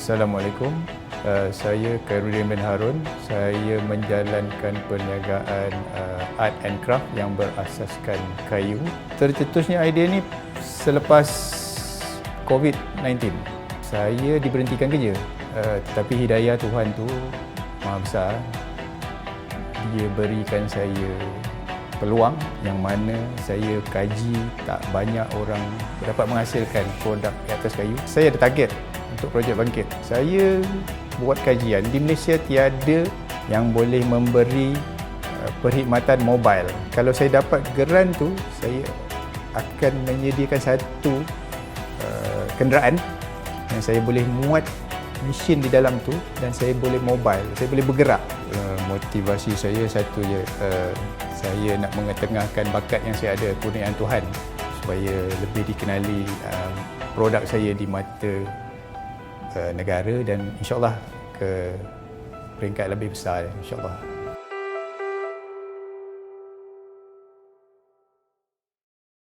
Assalamualaikum. Uh, saya Khairuddin bin Harun. Saya menjalankan perniagaan uh, art and craft yang berasaskan kayu. Tercetusnya idea ni selepas COVID-19. Saya diberhentikan kerja. Uh, tetapi hidayah Tuhan tu maha besar. Dia berikan saya peluang yang mana saya kaji tak banyak orang dapat menghasilkan produk di atas kayu. Saya ada target untuk projek bangkit. Saya buat kajian di Malaysia tiada yang boleh memberi uh, perkhidmatan mobile. Kalau saya dapat geran tu, saya akan menyediakan satu uh, kenderaan yang saya boleh muat mesin di dalam tu dan saya boleh mobile, saya boleh bergerak. Uh, motivasi saya satu je, uh, saya nak mengetengahkan bakat yang saya ada, kurniaan Tuhan supaya lebih dikenali uh, produk saya di mata negara dan insyaAllah ke peringkat lebih besar insyaAllah.